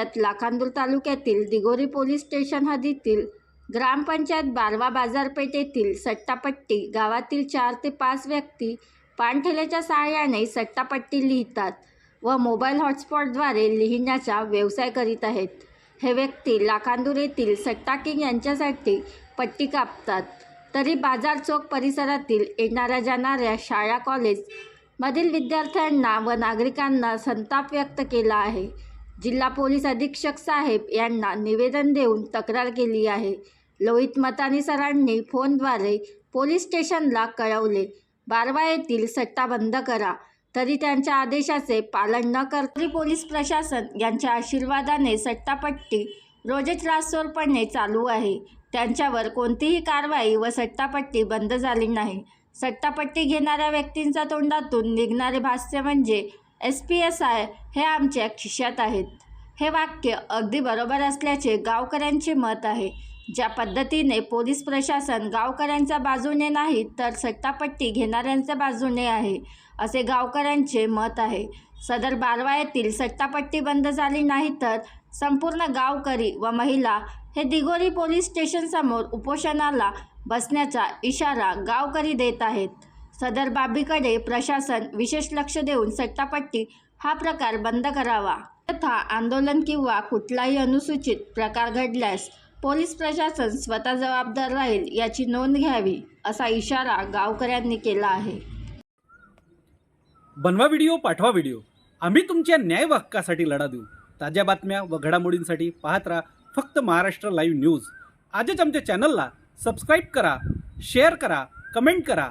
जिल्ह्यात लाखांदूर तालुक्यातील Digori police station हद्दीतील ग्रामपंचायत बारवा बाजारपेठेतील सट्टापट्टी गावातील चार ते पाच व्यक्ती पानठेल्याच्या सहाय्याने सट्टापट्टी लिहितात व मोबाईल हॉटस्पॉटद्वारे लिहिण्याचा व्यवसाय करीत आहेत. हे व्यक्ती लाखांदूर येथील सट्टा किंग यांच्यासाठी पट्टी कापतात. तरी बाजार चौक परिसरातील येणाऱ्या जाणाऱ्या शाळा कॉलेज मधील विद्यार्थ्यांना व नागरिकांना संताप व्यक्त केला आहे. जिल्हा पोलीस अधीक्षक साहेब यांना निवेदन देऊन तक्रार केली आहे. लोहित मतानी सरांनी फोनद्वारे पोलीस स्टेशनला कळवले. बारवा येथील सट्टा बंद करा. तरी त्यांच्या आदेशाचे पालन न करता पोलीस प्रशासन यांच्या आशीर्वादाने सट्टापट्टी रोजच रासोरपणे चालू आहे. त्यांच्यावर कोणतीही कारवाई व सट्टापट्टी बंद झाली नाही. सट्टापट्टी घेणाऱ्या व्यक्तींच्या तोंडातून निघणारे भाष्य म्हणजे एस पी एस आय हे आमच्या खिशात आहेत. हे वाक्य अगदी बरोबर असल्याचे गावकऱ्यांचे मत आहे. ज्या पद्धतीने पोलीस प्रशासन गावकऱ्यांच्या बाजूने नाही तर सट्टापट्टी घेणाऱ्यांच्या बाजूने आहे असे गावकऱ्यांचे मत आहे. सदर बारवा येथील सट्टापट्टी बंद झाली नाही तर संपूर्ण गावकरी व महिला हे दिगोरी पोलीस स्टेशनसमोर उपोषणाला बसण्याचा इशारा गावकरी देत आहेत. सदर बाबीकडे प्रशासन विशेष लक्ष देऊन सट्टापट्टी हा प्रकार बंद करावा. तथा आंदोलन किंवा कुठलाही अनुसूचित प्रकार घडल्यास पोलीस प्रशासन स्वतः जबाबदार राहील याची नोंद घ्यावी असा इशारा गावकऱ्यांनी केला आहे. बनवा व्हिडिओ पाठवा व्हिडिओ. आम्ही तुमच्या न्याय हक्कासाठी लढा देऊ. ताज्या बातम्या व घडामोडींसाठी पाहत राहा फक्त महाराष्ट्र लाईव्ह न्यूज. आजच आमच्या चॅनलला सबस्क्राईब करा शेअर करा कमेंट करा.